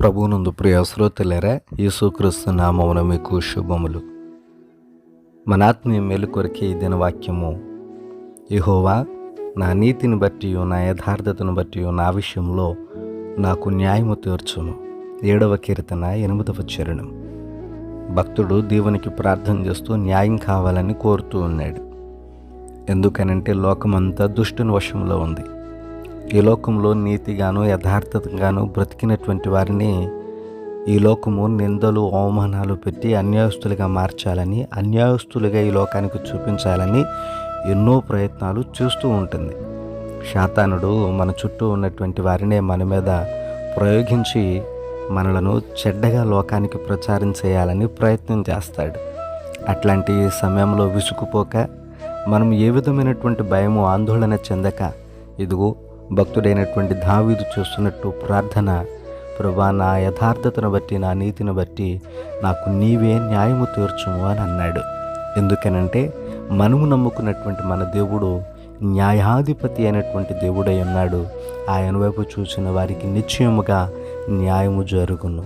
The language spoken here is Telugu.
ప్రభువునందు ప్రియ శ్రోతలేరా యేసుక్రీస్తు నామమున మీకు శుభములు. మన ఆత్మీయ మేలు కొరకే ఈ దినవాక్యము. యహోవా నా నీతిని బట్టి నా యథార్థతను బట్టి నా విషయంలో నాకు న్యాయము తీర్చును. ఏడవ కీర్తన ఎనిమిదవ చరణం. భక్తుడు దేవునికి ప్రార్థన చేస్తూ న్యాయం కావాలని కోరుతూ ఉన్నాడు. ఎందుకనంటే లోకమంతా దుష్టుని వశంలో ఉంది. ఈ లోకంలో నీతిగాను యథార్థతగాను బ్రతికినటువంటి వారిని ఈ లోకము నిందలు అవమానాలు పెట్టి అన్యాయస్తులుగా మార్చాలని అన్యాయస్తులుగా ఈ లోకానికి చూపించాలని ఎన్నో ప్రయత్నాలు చేస్తూ ఉంటుంది. శాతానుడు మన చుట్టూ ఉన్నటువంటి వారినే మన మీద ప్రయోగించి మనలను చెడ్డగా లోకానికి ప్రచారం చేయాలని ప్రయత్నం చేస్తాడు. అట్లాంటి సమయంలో విసుకుపోక మనం ఏ విధమైనటువంటి భయము ఆందోళన చెందక ఇదిగో భక్తుడైనటువంటి దావీదు చూస్తున్నట్టు ప్రార్థన ప్రభా నా యథార్థతను బట్టి నా నీతిని బట్టి నాకు నీవే న్యాయము తీర్చుము అని అన్నాడు. ఎందుకనంటే మనము నమ్ముకున్నటువంటి మన దేవుడు న్యాయాధిపతి అయినటువంటి దేవుడై ఉన్నాడు. ఆయన వైపు చూసిన వారికి నిశ్చయముగా న్యాయము జరుగును.